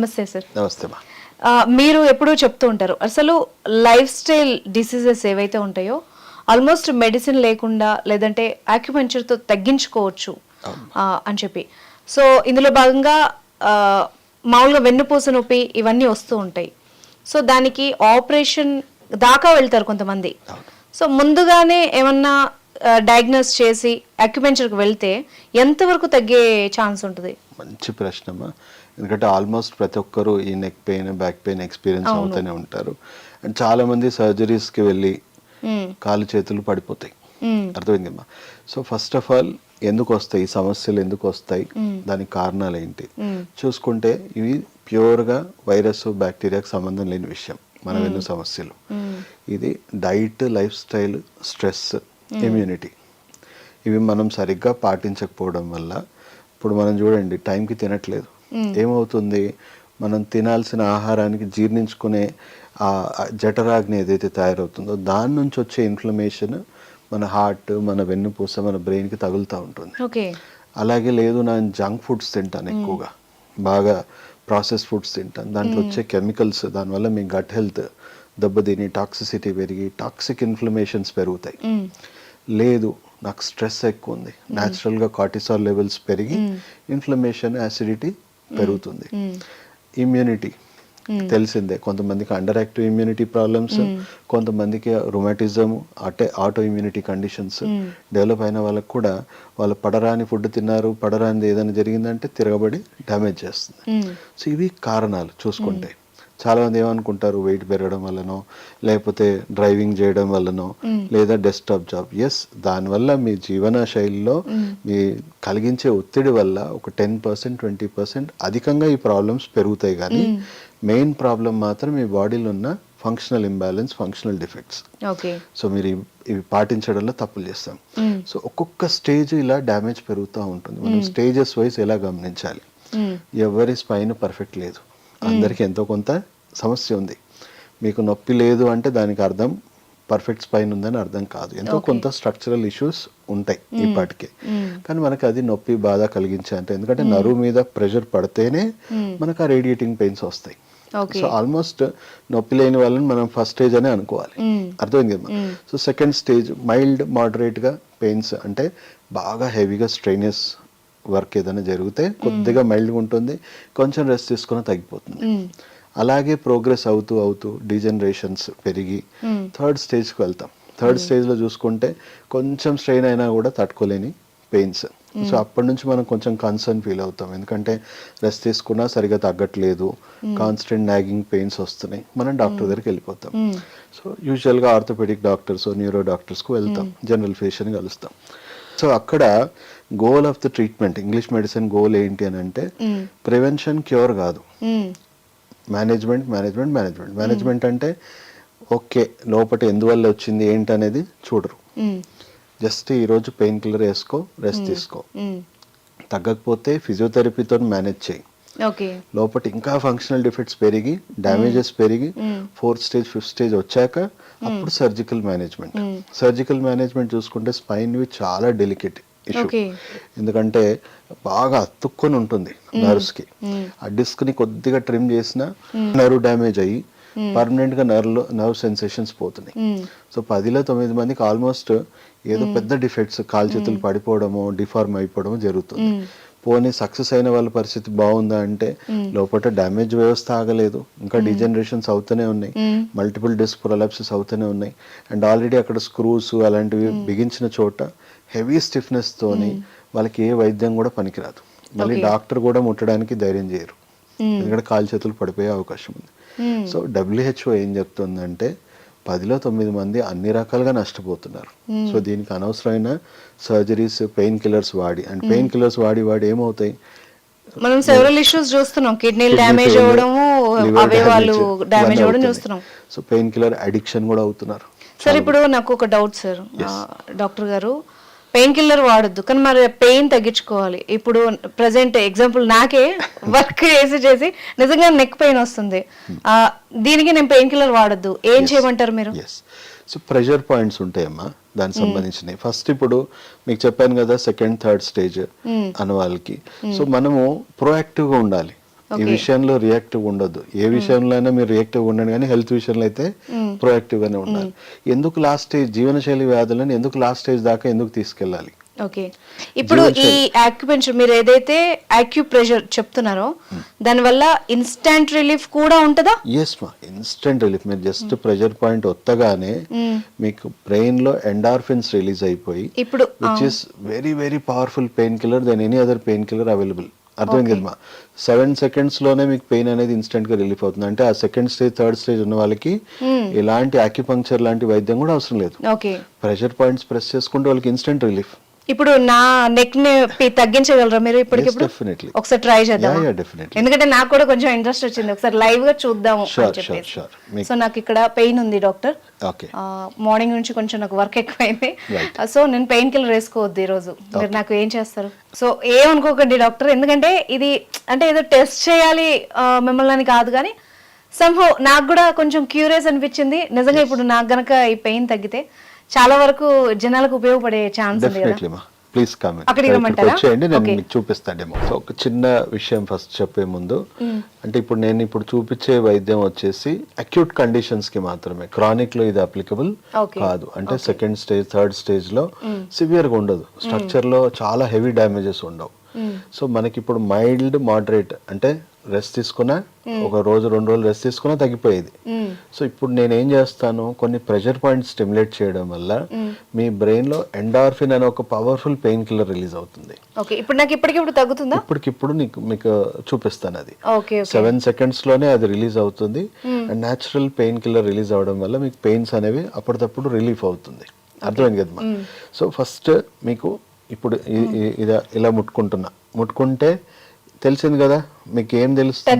నమస్తే సార్. నమస్తే మీరు ఎప్పుడూ చెప్తూ ఉంటారు అసలు లైఫ్ స్టైల్ డిసీజెస్ ఏవైతే ఉంటాయో ఆల్మోస్ట్ మెడిసిన్ లేకుండా లేదంటే acupuncture తో తగ్గించుకోవచ్చు అని చెప్పి. సో ఇందులో భాగంగా మామూలుగా వెన్నుపూస నొప్పి ఇవన్నీ వస్తూ ఉంటాయి. సో దానికి ఆపరేషన్ దాకా వెళ్తారు కొంతమంది. సో ముందుగానే ఏమన్నా డయాగ్నోస్ చేసి అక్యుపెంచర్కి వెళ్తే ఎంతవరకు తగ్గే ఛాన్స్ ఉంటుంది? మంచి ప్రశ్నమా? ఎందుకంటే ఆల్మోస్ట్ ప్రతి ఒక్కరు ఈ neck pain back pain experience అవుతూనే ఉంటారు. అండ్ చాలా మంది సర్జరీస్కి వెళ్ళి. కాలు చేతులు పడిపోతాయి. మ్మ్. అర్థమైందమ్మా? సో ఫస్ట్ ఆఫ్ ఆల్ ఎందుకు వస్తాయి? ఈ సమస్యలు ఎందుకు వస్తాయి? దానికి కారణాలు ఏంటి? చూసుకుంటే ఇవి ప్యూర్గా వైరస్ బ్యాక్టీరియాకి సంబంధం లేని విషయం. మన వెన్ను సమస్యలు. ఇది diet lifestyle stress immunity ఇవి మనం సరిగ్గా పాటించకపోవడం వల్ల ఇప్పుడు మనం చూడండి టైంకి తినట్లేదు. ఏమవుతుంది? మనం తినాల్సిన ఆహారానికి జీర్ణించుకునే ఆ జఠరాగ్ని ఏదైతే తయారవుతుందో దాని నుంచి వచ్చే ఇన్ఫ్లమేషన్ మన హార్ట్ మన వెన్నుపూస మన బ్రెయిన్కి తగులుతూ ఉంటుంది. అలాగే లేదు నేను జంక్ ఫుడ్స్ తింటాను ఎక్కువగా. బాగా ప్రాసెస్ ఫుడ్స్ తింటాను. దాంట్లో వచ్చే కెమికల్స్ దానివల్ల మీ గట్ హెల్త్ దెబ్బతిని టాక్సిసిటీ పెరిగి టాక్సిక్ ఇన్ఫ్లమేషన్స్ పెరుగుతాయి. లేదు నాకు స్ట్రెస్ ఎక్కువ ఉంది. న్యాచురల్గా కార్టిసాల్ లెవెల్స్ పెరిగి ఇన్ఫ్లమేషన్ యాసిడిటీ పెరుగుతుంది. ఇమ్యూనిటీ తెలిసిందే. కొంతమందికి అండర్ యాక్టివ్ ఇమ్యూనిటీ ప్రాబ్లమ్స్ కొంతమందికి రొమాటిజం అటే ఆటో ఇమ్యూనిటీ కండిషన్స్ డెవలప్ అయిన వాళ్ళకి కూడా వాళ్ళు పడరాని ఫుడ్ తిన్నారు పడరానిది ఏదైనా జరిగిందంటే తిరగబడి డ్యామేజ్ చేస్తుంది. సో ఇవి కారణాలు చూసుకుంటే. చాలా మంది ఏమనుకుంటారు వెయిట్ పెరగడం వల్లనో లేకపోతే డ్రైవింగ్ చేయడం వల్లనో లేదా డెస్క్టాప్ జాబ్ ఎస్ దానివల్ల మీ జీవన శైలిలో మీ కలిగించే ఒత్తిడి వల్ల ఒక టెన్ పర్సెంట్ ట్వంటీ పర్సెంట్ అధికంగా ఈ ప్రాబ్లమ్స్ పెరుగుతాయి. కానీ మెయిన్ ప్రాబ్లం మాత్రం మీ బాడీలో ఉన్న functional imbalance functional defects so మీరు ఇవి- ఇవి పాటించడంలో తప్పులు చేస్తాం. సో ఒక్కొక్క స్టేజ్ ఇలా డ్యామేజ్ పెరుగుతూ ఉంటుంది. మనం స్టేజెస్ వైజ్ ఎలా గమనించాలి? ఎవరి స్పైన్ పర్ఫెక్ట్ లేదు. అందరికి ఎంతో కొంత సమస్య ఉంది. మీకు నొప్పి లేదు అంటే దానికి అర్థం పర్ఫెక్ట్ స్పైన్ ఉందని అర్థం కాదు. ఎంతో కొంత స్ట్రక్చరల్ ఇష్యూస్ ఉంటాయి ఈ పాటికి కానీ మనకి అది నొప్పి బాధ కలిగించే అంటే ఎందుకంటే నరువు మీద ప్రెషర్ పడితేనే మనకు ఆ రేడియేటింగ్ పెయిన్స్ వస్తాయి. సో ఆల్మోస్ట్ నొప్పి లేని వాళ్ళని మనం ఫస్ట్ స్టేజ్ అనే అనుకోవాలి. అర్థమైంది కదా సో సెకండ్ స్టేజ్ మైల్డ్ మోడరేట్గా పెయిన్స్ అంటే బాగా హెవీగా స్ట్రైనస్ వర్క్ ఏదైనా జరిగితే కొద్దిగా మైల్డ్గా ఉంటుంది కొంచెం రెస్ట్ తీసుకుని తగ్గిపోతుంది. అలాగే ప్రోగ్రెస్ అవుతూ అవుతూ డీజనరేషన్స్ పెరిగి థర్డ్ స్టేజ్కి వెళ్తాం. థర్డ్ స్టేజ్లో చూసుకుంటే కొంచెం స్ట్రెయిన్ అయినా కూడా తట్టుకోలేని పెయిన్స్. సో అప్పటి నుంచి మనం కొంచెం కన్సర్న్ ఫీల్ అవుతాం. ఎందుకంటే రెస్ట్ తీసుకున్నా సరిగా తగ్గట్లేదు కాన్స్టెంట్ నాగింగ్ పెయిన్స్ వస్తున్నాయి. మనం డాక్టర్ దగ్గరికి వెళ్ళిపోతాం. సో యూజువల్గా ఆర్థోపెడిక్ డాక్టర్స్ న్యూరో డాక్టర్స్కు వెళ్తాం. జనరల్ ఫిజిషియన్ కలుస్తాం. సో అక్కడ goal of the treatment English medicine goal ఏంటి అని అంటే ప్రివెన్షన్ క్యూర్ కాదు. మేనేజ్మెంట్ మేనేజ్మెంట్ మేనేజ్మెంట్ మేనేజ్మెంట్ అంటే ఓకే లోపల ఎందువల్ల వచ్చింది ఏంటి అనేది చూడరు. జస్ట్ ఈరోజు పెయిన్ కిల్లర్ వేసుకో రెస్ట్ తీసుకో. తగ్గకపోతే ఫిజియోథెరపీతో మేనేజ్ చేయి. లోపల ఇంకా ఫంక్షనల్ డిఫెక్ట్స్ పెరిగి డ్యామేజెస్ పెరిగి ఫోర్త్ స్టేజ్ ఫిఫ్త్ స్టేజ్ వచ్చాక అప్పుడు సర్జికల్ మేనేజ్మెంట్ సర్జికల్ మేనేజ్మెంట్ చూసుకుంటే స్పైన్ వి చాలా డెలికేట్ ఇష్యూ ఎందుకంటే బాగా అతుక్కొని ఉంటుంది నర్వ్స్కి. ఆ డిస్క్ని కొద్దిగా ట్రిమ్ చేసినా నర్వ్ డ్యామేజ్ అయ్యి పర్మనెంట్గా నర్వ్ నర్వ్ సెన్సేషన్స్ పోతున్నాయి. సో పదిలో తొమ్మిది మందికి ఆల్మోస్ట్ ఏదో పెద్ద డిఫెక్ట్స్ కాలు చేతులు పడిపోవడము డిఫార్మ్ అయిపోవడము జరుగుతుంది. పోనీ సక్సెస్ అయిన వాళ్ళ పరిస్థితి బాగుందా అంటే లోపల డ్యామేజ్ వ్యవస్థ ఆగలేదు. ఇంకా డిజనరేషన్స్ అవుతూనే ఉన్నాయి. మల్టిపుల్ డిస్క్ ప్రొలాప్సెస్ అవుతూనే ఉన్నాయి. అండ్ ఆల్రెడీ అక్కడ స్క్రూస్ అలాంటివి బిగించిన చోట హెవీ స్టిఫ్నెస్ తోని వాళ్ళకి ఏ వైద్యం కూడా పనికిరాదు. మళ్ళీ డాక్టర్ కూడా ముట్టడానికి ధైర్యం చేయరు. ఎందుకంటే కాలు చేతులు పడిపోయే అవకాశం ఉంది. సో డబ్ల్యూహెచ్ఓ ఏం చెప్తుందంటే పదిలో తొమ్మిది మంది అన్ని రకాలుగా నష్టపోతున్నారు. సో దీనికి అనవసరమైన సర్జరీస్ పెయిన్ కిల్లర్స్ వాడి. అండ్ పెయిన్ కిల్లర్స్ వాడి వాడి ఏమవుతాయి? మనం సెవెరల్ ఇష్యూస్ చూస్తున్నాం. Kidney డ్యామేజ్ liver అవయవాలు డ్యామేజ్ అవుతున్నాయి. చూస్తున్నాం. సో పెయిన్ కిల్లర్ అడిక్షన్ కూడా అవుతున్నారు. సార్ ఇప్పుడు నాకు ఒక డౌట్ సార్ డాక్టర్ గారు పెయిన్ కిల్లర్ వాడొద్దు. కానీ మరి పెయిన్ తగ్గించుకోవాలి. ఇప్పుడు ప్రజెంట్ ఎగ్జాంపుల్ నాకే వర్క్ చేసి చేసి నిజంగా నెక్ పెయిన్ వస్తుంది. దీనికి నేను పెయిన్ కిల్లర్ వాడొద్దు. ఏం చేయమంటారు మీరు? సో ప్రెషర్ పాయింట్స్ ఉంటాయమ్మా. దానికి సంబంధించినవి ఫస్ట్ ఇప్పుడు మీకు చెప్పాను కదా సెకండ్ థర్డ్ స్టేజ్ అన్న వాళ్ళకి. సో మనము proactive గా ఉండాలి. ఈ విషయంలో రియాక్టివ్ ఉండొద్దు. ఏ విషయంలో అయినా మీరు రియాక్టివ్ ఉండండి కానీ హెల్త్ విషయంలో అయితే ప్రొయాక్టివ్ గానే ఉండాలి. ఎందుకు లాస్ట్ స్టేజ్ జీవనశైలి వ్యాధులను ఎందుకు లాస్ట్ స్టేజ్ దాకా ఎందుకు తీసుకెళ్ళాలి? ఓకే ఇప్పుడు ఈ యాక్యుపెంచర్ మీరు ఏదైతే ప్రెషర్ చెప్తున్నారో దానివల్ల ఇన్స్టాంట్ రిలీఫ్ కూడా ఉంటుందా? ఎస్ మా ఇన్స్టెంట్ రిలీఫ్ మీరు జస్ట్ ప్రెషర్ పాయింట్ వత్తగానే మీకు బ్రెయిన్లో ఎండార్ఫిన్స్ రిలీజ్ అయిపోయి ఇప్పుడు which is very very powerful painkiller than any other painkiller available అర్థమైంది కదమ్మా సెవెన్ సెకండ్స్లోనే మీకు పెయిన్ అనేది ఇన్స్టెంట్గా రిలీఫ్ అవుతుంది. అంటే ఆ సెకండ్ స్టేజ్ థర్డ్ స్టేజ్ ఉన్న వాళ్ళకి ఇలాంటి ఆక్యుపంక్చర్ లాంటి వైద్యం కూడా అవసరం లేదు. ప్రెషర్ పాయింట్స్ ప్రెస్ చేసుకుంటే వాళ్ళకి ఇన్స్టెంట్ రిలీఫ్ ఇప్పుడు నా నెక్ తగ్గించగలరా మీరు? ఇప్పటికిప్పుడు? ఒకసారి ట్రై చేద్దాం ఎందుకంటే నాకు కూడా కొంచెం ఇంట్రెస్ట్ వచ్చింది. ఒకసారి లైవ్గా చూద్దాము. మీకు- సో నాకు ఇక్కడ పెయిన్ ఉంది డాక్టర్ మార్నింగ్ నుంచి కొంచెం నాకు వర్క్ ఎక్కువైంది. సో నేను పెయిన్ కిల్లర్ వేసుకోవద్దు ఈ రోజు మీరు నాకు ఏం చేస్తారు? సో ఏమనుకోకండి డాక్టర్ ఎందుకంటే ఇది అంటే ఏదో టెస్ట్ చేయాలి మిమ్మల్ని కాదు కానీ సంహో నాకు కూడా కొంచెం క్యూరియస్ అనిపించింది. నిజంగా ఇప్పుడు నాకు గనక ఈ పెయిన్ తగ్గితే చాలా వరకు జనాలకు ఉపయోగపడే ఛాన్స్ డెఫినెట్లీ మా ప్లీజ్ కమ్? వచ్చేయండి నేను. మీకు చూపిస్తాడేమో సో ఒక చిన్న విషయం ఫస్ట్ చెప్పే ముందు అంటే ఇప్పుడు నేను ఇప్పుడు చూపించే వైద్యం వచ్చేసి అక్యూట్ కండిషన్స్కి మాత్రమే. క్రానిక్లో ఇది అప్లికబుల్. కాదు. అంటే సెకండ్ స్టేజ్ థర్డ్ స్టేజ్లో సివియర్గా ఉండదు. స్ట్రక్చర్లో చాలా హెవీ డ్యామేజెస్ ఉండవు. సో మనకి ఇప్పుడు మైల్డ్ మోడరేట్ అంటే రెస్ట్ తీసుకున్నా ఒక రోజు రెండు రోజులు రెస్ట్ తీసుకున్నా తగ్గిపోయేది. సో ఇప్పుడు నేను ఏం చేస్తాను కొన్ని ప్రెషర్ పాయింట్స్ స్టిమ్యులేట్ చేయడం వల్ల మీ బ్రెయిన్లో ఎండార్ఫిన్ అనే ఒక పవర్ఫుల్ పెయిన్ కిల్లర్ రిలీజ్ అవుతుంది. ఇప్పుడు నాకు ఇప్పటికిప్పుడు తగ్గుతుందా? ఇప్పటికిప్పుడు నీకు మీకు చూపిస్తాను అది. సెవెన్ సెకండ్స్లోనే అది రిలీజ్ అవుతుంది. And natural painkiller release అవడం వల్ల మీకు పెయిన్స్ అనేవి అప్పటికప్పుడు రిలీఫ్ అవుతుంది. అర్థమైంది కదమ్మా సో ఫస్ట్ మీకు ఇప్పుడు ఇదా ఇలా ముట్టుకుంటున్నా. ముట్టుకుంటే తెలిసింది కదా? మీకు ఏం తెలుస్తుంది?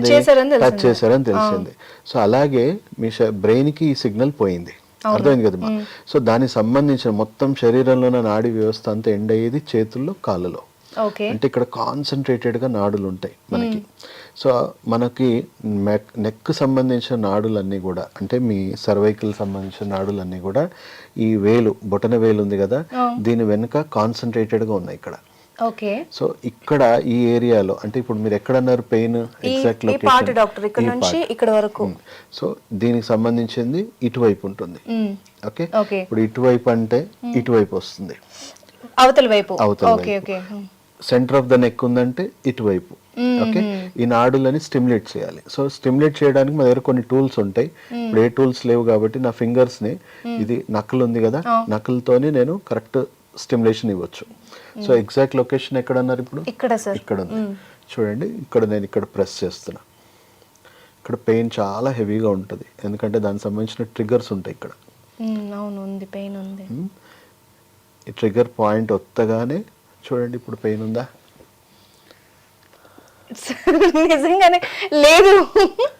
టచ్ చేశారని తెలిసింది. సో అలాగే మీ బ్రెయిన్కి ఈ సిగ్నల్ పోయింది. అర్థమైంది కదమ్మా? సో దానికి సంబంధించిన మొత్తం శరీరంలో ఉన్న నాడీ వ్యవస్థ అంతా ఎండ్ అయ్యేది చేతుల్లో కాళ్ళలో. అంటే ఇక్కడ కాన్సన్ట్రేటెడ్గా నాడులు ఉంటాయి మనకి సో మనకి నెక్ సంబంధించిన నాడులన్నీ కూడా అంటే మీ సర్వైకల్ సంబంధించిన నాడులన్నీ కూడా ఈ వేలు బొటన వేలు ఉంది కదా? దీని వెనుక కాన్సన్ట్రేటెడ్గా ఉన్నాయి ఇక్కడ. ఓకే. సో ఇక్కడ ఈ ఏరియాలో అంటే ఇప్పుడు మీరు ఎక్కడ అన్నారు పెయిన్ ఎగ్జాక్ట్ పార్ట్ డాక్టర్ ఇక్కడ నుంచి ఇక్కడ వరకు. సో దీనికి సంబంధించింది ఇటువైపు ఉంటుంది. ఓకే? ఇప్పుడు ఇటువైపు అంటే ఇటువైపు వస్తుంది. అవతల వైపు. అవతల ఓకే వైపు. Okay. Centre of the neck ఉందంటే ఇటువైపు. ఓకే? ఈ నాడులని స్టిమ్యులేట్ చేయాలి. సో స్టిమ్యులేట్ చేయడానికి మా దగ్గర కొన్ని టూల్స్ ఉంటాయి. ఇప్పుడు ఏ టూల్స్ లేవు కాబట్టి నా ఫింగర్స్ని ఇది నక్కలు ఉంది కదా నక్కలతోని నేను కరెక్ట్ స్టిమ్యులేషన్ ఇవ్వచ్చు. సో ఎగ్జాక్ట్ లొకేషన్ ఎక్కడ అన్నారు ఇప్పుడు? ఇక్కడ సార్ ఇక్కడ ఉంది చూడండి ఇక్కడ నేను ఇక్కడ ప్రెస్ చేస్తున్నా. ఇక్కడ పెయిన్ చాలా హెవీగా ఉంటుంది. ఎందుకంటే దానికి సంబంధించిన ట్రిగర్స్ ఉంటాయి ఇక్కడ. అవును ఉంది. పెయిన్ ఉంది. ఈ ట్రిగర్ పాయింట్ వత్తగానే చూడండి ఇప్పుడు పెయిన్ ఉందా? నిజంగానే లేదు.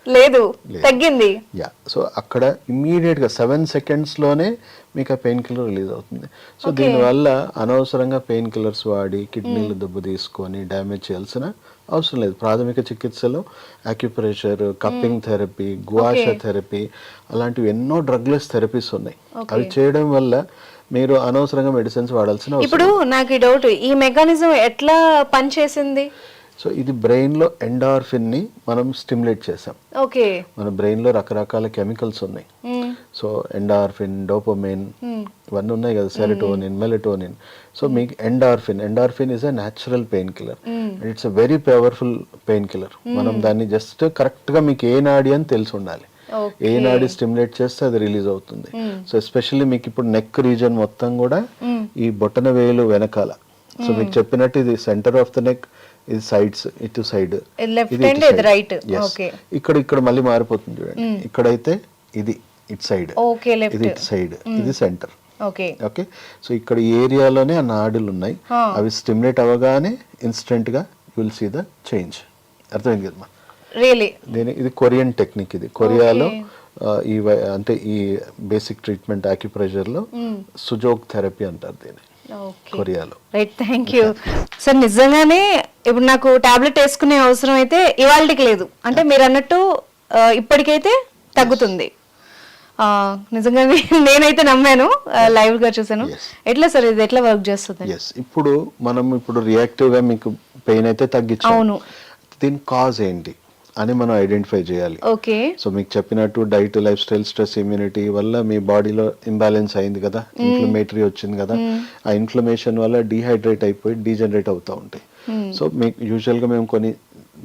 లేదు. తగ్గింది. యా. సో అక్కడ ఇమ్మీడియట్గా సెవెన్ సెకండ్స్లోనే మీకు ఆ పెయిన్ కిల్లర్ రిలీజ్ అవుతుంది. సో దీనివల్ల అనవసరంగా పెయిన్ కిల్లర్స్ వాడి కిడ్నీలు దెబ్బ తీసుకొని డ్యామేజ్ చేయాల్సిన అవసరం లేదు. ప్రాథమిక చికిత్సలో acupressure cupping therapy gua sha therapy అలాంటివి ఎన్నో డ్రగ్లెస్ థెరపీస్ ఉన్నాయి. అవి చేయడం వల్ల మీరు అనవసరంగా మెడిసిన్స్ వాడాల్సిన అవసరం ఇప్పుడు నాకు ఈ డౌట్ ఈ మెకానిజం ఎట్లా పనిచేసింది? సో ఇది బ్రెయిన్లో ఎండార్ఫిన్ని మనం స్టిమ్యులేట్ చేసాం ఓకే. మన బ్రెయిన్లో రకరకాల కెమికల్స్ ఉన్నాయి. సో ఎండార్ఫిన్ డోపమైన్ ఇవన్నీ ఉన్నాయి కదా సెరటోనిన్ మెలటోనిన్. సో మీకు endorphin endorphin is a natural painkiller it's a very powerful painkiller మనం దాన్ని జస్ట్ కరెక్ట్గా మీకు ఏ నాడి అని తెలిసి ఉండాలి. ఏ నాడి స్టిమ్యులేట్ చేస్తే అది రిలీజ్ అవుతుంది. సో ఎస్పెషల్లీ మీకు ఇప్పుడు నెక్ రీజన్ మొత్తం కూడా ఈ బొటన వేలు వెనకాల. సో మీకు చెప్పినట్టు ఇది సెంటర్ ఆఫ్ ద నెక్ ఇది సైడ్స్ ఇటు సైడ్ ఇది. Okay. ఇక్కడ ఇక్కడ మళ్ళీ మారిపోతుంది చూడండి. ఇక్కడైతే ఇది ఇటు సైడ్ ఓకే లెఫ్ట్ ఇది ఇటు సైడ్ ఇది సెంటర్ ఓకే ఓకే సో ఇక్కడ ఏరియాలోనే ఆ నాడులు ఉన్నాయి. అవి స్టిమ్యులేట్ అవ్వగానే ఇన్స్టెంట్గా విల్ సీ ద చేంజ్ అర్థమైంది కదమ్మా? రియలీ దీని ఇది కొరియన్ టెక్నిక్ ఇది. కొరియాలో ఈ అంటే ఈ బేసిక్ ట్రీట్మెంట్ ఆక్యుప్రెషర్లో సుజోగ్ థెరపీ అంటారు దీన్ని. కొరియాలో. రైట్ థ్యాంక్ యూ సార్ నిజంగానే ఇప్పుడు నాకు టాబ్లెట్ వేసుకునే అవసరం అయితే ఇవాళకి లేదు. అంటే మీరు అన్నట్టు ఇప్పటికైతే తగ్గుతుంది. నిజంగానే నేనైతే నమ్మాను లైవ్గా చూసాను. ఎట్లా సార్ ఇది? ఎట్లా వర్క్ చేస్తుంది? ఇప్పుడు మనం ఇప్పుడు రియాక్టివ్గా మీకు పెయిన్ అయితే తగ్గించాం అవును. దీని కాజ్ ఏంటి? అని మనం ఐడెంటిఫై చేయాలి. ఓకే సో మీకు చెప్పినట్టు diet lifestyle stress immunity వల్ల మీ బాడీలో ఇంబ్యాలెన్స్ అయింది కదా? ఇన్ఫ్లమేటరీ వచ్చింది కదా? ఆ ఇన్ఫ్లమేషన్ వల్ల డీహైడ్రేట్ అయిపోయి డీజనరేట్ అవుతూ ఉంటాయి. సో మీకు యూజువల్గా మేము కొన్ని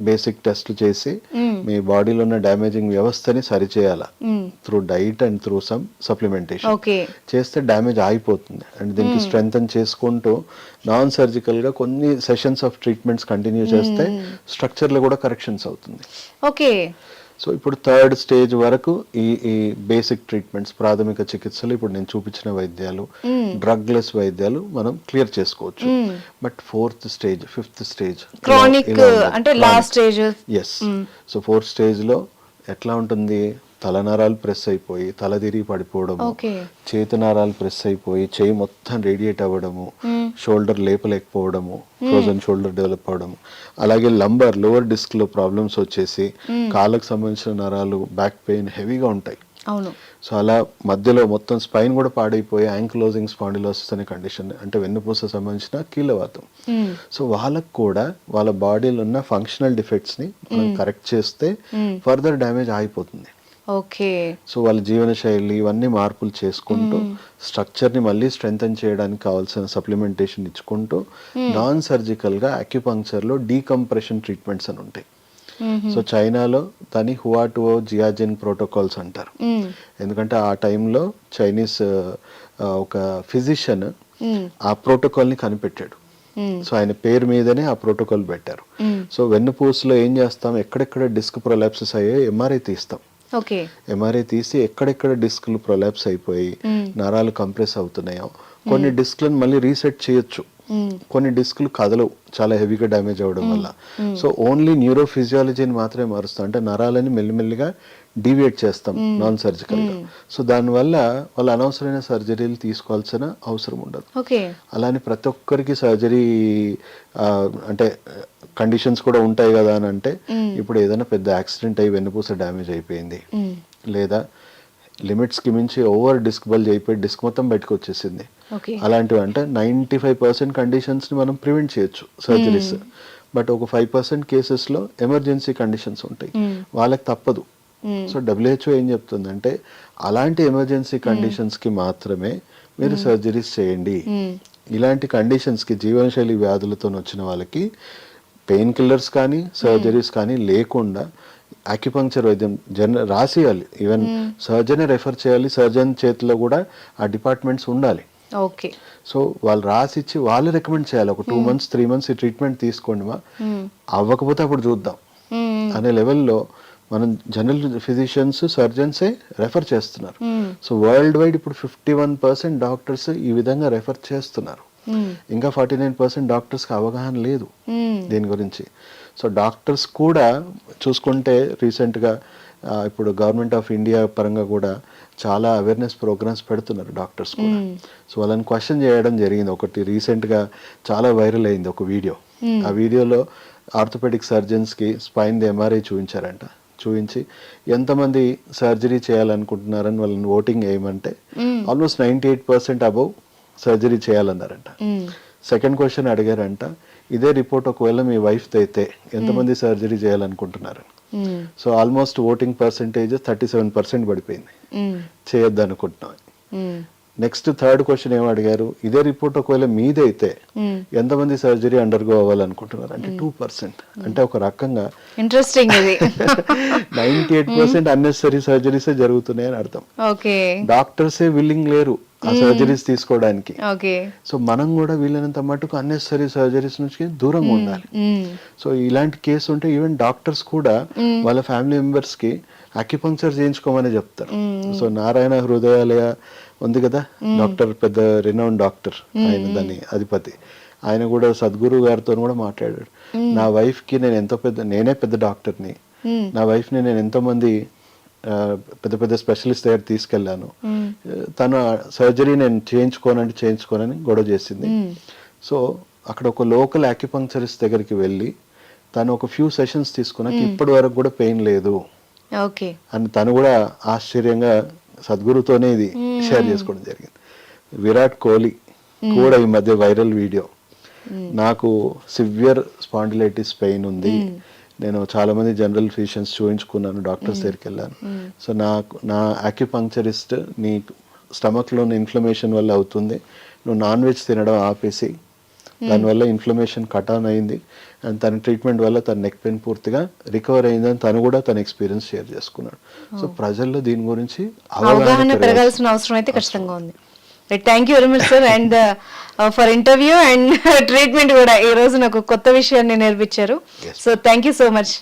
బేసిక్ టెస్ట్లు చేసి మీ బాడీలో ఉన్న డ్యామేజింగ్ వ్యవస్థని సరిచేయాల. Through diet and through some supplementation చేస్తే డ్యామేజ్ ఆగిపోతుంది. అండ్ దీనికి స్ట్రెంగ్ చేసుకుంటూ నాన్ సర్జికల్గా కొన్ని సెషన్స్ ఆఫ్ ట్రీట్మెంట్స్ కంటిన్యూ చేస్తే స్ట్రక్చర్లో కూడా కరెక్షన్స్ అవుతుంది. ఓకే. సో ఇప్పుడు థర్డ్ స్టేజ్ వరకు ఈ ఈ బేసిక్ ట్రీట్మెంట్స్ ప్రాథమిక చికిత్సలు ఇప్పుడు నేను చూపించిన వైద్యాలు డ్రగ్లెస్ వైద్యాలు మనం క్లియర్ చేసుకోవచ్చు. But fourth stage fifth stage chronic అంటే last stage yes so fourth స్టేజ్లో ఎట్లా ఉంటుంది? తలనరాలు ప్రెస్ అయిపోయి తల తిరిగి పడిపోవడము ఓకే. చేతనారాలు ప్రెస్ అయిపోయి చేయి మొత్తం రేడియేట్ అవ్వడము షోల్డర్ లేపలేకపోవడము ఫ్రోజన్ షోల్డర్ డెవలప్ అవ్వడము. అలాగే లంబర్ లోవర్ డిస్క్లో ప్రాబ్లమ్స్ వచ్చేసి కాళ్ళకు సంబంధించిన నరాలు బ్యాక్ పెయిన్ హెవీగా ఉంటాయి. అవును. సో అలా మధ్యలో మొత్తం స్పైన్ కూడా పాడైపోయి యాంక్లోజింగ్ స్పాండిలోసిస్ అనే కండిషన్ అంటే వెన్నుపూస సంబంధించిన కీళ్ళవాతం సో వాళ్ళకు కూడా వాళ్ళ బాడీలో ఉన్న ఫంక్షనల్ డిఫెక్ట్స్ని మనం కరెక్ట్ చేస్తే ఫర్దర్ డ్యామేజ్ ఆగిపోతుంది. ఓకే. సో వాళ్ళ జీవన శైలి ఇవన్నీ మార్పులు చేసుకుంటూ స్ట్రక్చర్ని మళ్ళీ స్ట్రెంగ్తన్ చేయడానికి కావాల్సిన సప్లిమెంటేషన్ ఇచ్చుకుంటూ నాన్ సర్జికల్గా అక్యుపంక్చర్లో డీకంప్రెషన్ ట్రీట్మెంట్స్ అని ఉంటాయి. సో చైనాలో దాన్ని హువాటువో జియాజిన్ ప్రోటోకాల్స్ అంటారు. ఎందుకంటే ఆ టైంలో చైనీస్ ఒక ఫిజిషియన్ ఆ ప్రోటోకాల్ని కనిపెట్టాడు సో ఆయన పేరు మీదనే ఆ ప్రోటోకాల్ పెట్టారు. సో వెన్నుపూసలో ఏం చేస్తాం? ఎక్కడెక్కడ డిస్క్ ప్రొలాప్సెస్ అయ్యాయో ఎంఆర్ఐ తీస్తాం. ఎంఆర్ఐ తీసి ఎక్కడెక్కడ డిస్క్లు ప్రొలాప్స్ అయిపోయి నరాలు కంప్రెస్ అవుతున్నాయో కొన్ని డిస్క్లను మళ్ళీ రీసెట్ చేయొచ్చు. కొన్ని డిస్క్లు కదలవు చాలా హెవీగా డ్యామేజ్ అవ్వడం వల్ల. సో ఓన్లీ న్యూరో ఫిజియాలజీని మాత్రమే మారుస్తాం. అంటే నరాలని మెల్లిమెల్లిగా డీవియేట్ చేస్తాం నాన్ సర్జికల్గా సో దానివల్ల వాళ్ళు అనవసరమైన సర్జరీలు తీసుకోవాల్సిన అవసరం ఉండదు. అలానే ప్రతి ఒక్కరికి సర్జరీ అంటే కండిషన్స్ కూడా ఉంటాయి కదా అని అంటే ఇప్పుడు ఏదైనా పెద్ద యాక్సిడెంట్ అయ్యి వెన్నుపూస డ్యామేజ్ అయిపోయింది. లేదా లిమిట్స్కి మించి ఓవర్ డిస్క్ బల్జ్ అయిపోయి డిస్క్ మొత్తం బయటకు వచ్చేసింది. అలాంటివి అంటే నైంటీ ఫైవ్ పర్సెంట్ కండిషన్స్ని మనం ప్రివెంట్ చేయొచ్చు సర్జరీస్. బట్ ఒక ఫైవ్ పర్సెంట్ కేసెస్లో ఎమర్జెన్సీ కండిషన్స్ ఉంటాయి. వాళ్ళకి తప్పదు. సో డబ్ల్యూహెచ్ఓ ఏం చెప్తుందంటే అలాంటి ఎమర్జెన్సీ కండిషన్స్కి మాత్రమే మీరు సర్జరీస్ చేయండి. ఇలాంటి కండిషన్స్కి జీవనశైలి వ్యాధులతో వచ్చిన వాళ్ళకి పెయిన్ కిల్లర్స్ కానీ సర్జరీస్ కానీ లేకుండా అక్యుపంక్చర్ వైద్యం జన రాసియాలి. ఈవెన్ సర్జనే రెఫర్ చేయాలి. సర్జన్ చేతిలో కూడా ఆ డిపార్ట్మెంట్స్ ఉండాలి. ఓకే సో వాళ్ళు రాసిచ్చి వాళ్ళు రికమెండ్ చేయాలి. ఒక టూ మంత్స్ త్రీ మంత్స్ ఈ ట్రీట్మెంట్ తీసుకోండి మా. అవ్వకపోతే అప్పుడు చూద్దాం. అనే లెవెల్లో మనం జనరల్ ఫిజిషియన్స్ సర్జన్సే రెఫర్ చేస్తున్నారు. సో వరల్డ్ వైడ్ ఇప్పుడు ఫిఫ్టీ వన్ పర్సెంట్ డాక్టర్స్ ఈ విధంగా రెఫర్ చేస్తున్నారు. ఇంకా ఫార్టీ నైన్ పర్సెంట్ డాక్టర్స్కి అవగాహన లేదు దీని గురించి. సో డాక్టర్స్ కూడా చూసుకుంటే రీసెంట్గా ఇప్పుడు గవర్నమెంట్ ఆఫ్ ఇండియా పరంగా కూడా చాలా అవేర్నెస్ ప్రోగ్రామ్స్ పెడుతున్నారు డాక్టర్స్ కూడా. సో వాళ్ళని క్వశ్చన్ చేయడం జరిగింది. ఒకటి రీసెంట్గా చాలా వైరల్ అయింది ఒక వీడియో. ఆ వీడియోలో ఆర్థోపెడిక్ సర్జన్స్కి స్పైన్ ఎంఆర్ఐ చూపించారంట. చూపించి ఎంతమంది సర్జరీ చేయాలనుకుంటున్నారని వాళ్ళని voting వేయమంటే almost ninety eight percent above surgery చేయాలన్నారంట. Second question అడిగారంట ఇదే రిపోర్ట్ ఒకవేళ మీ వైఫ్ అయితే ఎంతమంది సర్జరీ చేయాలనుకుంటున్నారు? So almost voting percentage thirty seven percent పడిపోయింది. చేయొద్దు అనుకుంటున్నాం నెక్స్ట్ థర్డ్ క్వశ్చన్ ఏం అడిగారు? ఇదే రిపోర్ట్ ఒకవేళ మీదైతే ఎంతమంది సర్జరీ అండర్గో అవ్వాలనుకుంటున్నారు? అంటే టూ పర్సెంట్ అంటే ఒక రకంగా ఇంట్రెస్టింగ్ ఇది. నైన్టీ ఎయిట్ పర్సెంట్ అన్నెసరీ సర్జరీసే జరుగుతున్నాయని అర్థం. ఓకే. డాక్టర్సే విల్లింగ్ లేరు ఆ సర్జరీస్ తీసుకోవడానికి. సో మనం కూడా వీలైనంత మటుకు అన్నెసరీ సర్జరీస్ నుంచి దూరంగా ఉండాలి. సో ఇలాంటి కేసు ఉంటే ఈవెన్ డాక్టర్స్ కూడా వాళ్ళ ఫ్యామిలీ మెంబర్స్కి అక్యుపంక్చర్ చేయించుకోమని చెప్తారు. సో నారాయణ హృదయాలయ ఉంది కదా? డాక్టర్ పెద్ద రినౌన్ డాక్టర్ ఆయన దాని అధిపతి. ఆయన కూడా సద్గురు గారితో కూడా మాట్లాడాడు. నా వైఫ్కి నేను ఎంతో పెద్ద నేనే పెద్ద డాక్టర్ని. నా వైఫ్ని నేను ఎంతో మంది పెద్ద పెద్ద స్పెషలిస్ట్ దగ్గర తీసుకెళ్ళాను. తను సర్జరీ నేను చేయించుకోనంటే చేయించుకోనని గొడవ చేసింది. సో అక్కడ ఒక లోకల్ అక్యుపంక్చరిస్ట్ దగ్గరికి వెళ్ళి తను ఒక ఫ్యూ సెషన్స్ తీసుకున్నాక ఇప్పటి వరకు కూడా పెయిన్ లేదు. ఓకే. అని తను కూడా ఆశ్చర్యంగా సద్గురుతోనే ఇది షేర్ చేసుకోవడం జరిగింది. విరాట్ కోహ్లీ కూడా ఈ మధ్య వైరల్ వీడియో. నాకు సివియర్ స్పాండిలైటిస్ పెయిన్ ఉంది. నేను చాలా మంది జనరల్ ఫిజిషియన్స్ చూపించుకున్నాను డాక్టర్స్ దగ్గరికి వెళ్ళాను. సో నాకు నా ఆక్యుపంక్చరిస్ట్ నీ స్టమక్లో ఇన్ఫ్లమేషన్ వల్ల అవుతుంది. నువ్వు నాన్ వెజ్ తినడం ఆపేసి దానివల్ల ఇన్ఫ్లమేషన్ కట్ ఆన్ అయింది. అండ్ తన ట్రీట్మెంట్ వల్ల తన నెక్ పెయిన్ పూర్తిగా రికవర్ అయిందని తను కూడా తన ఎక్స్పీరియన్స్ షేర్ చేసుకున్నాడు. సో ప్రజల్లో దీని గురించి అవగాహన పెరగాలి. పెరగాల్సిన అవసరం అయితే ఖచ్చితంగా ఉంది. Thank you very much sir and for interview and treatment కూడా. ఈ రోజు నాకు కొత్త విషయాన్ని నేర్పించారు. So thank you so much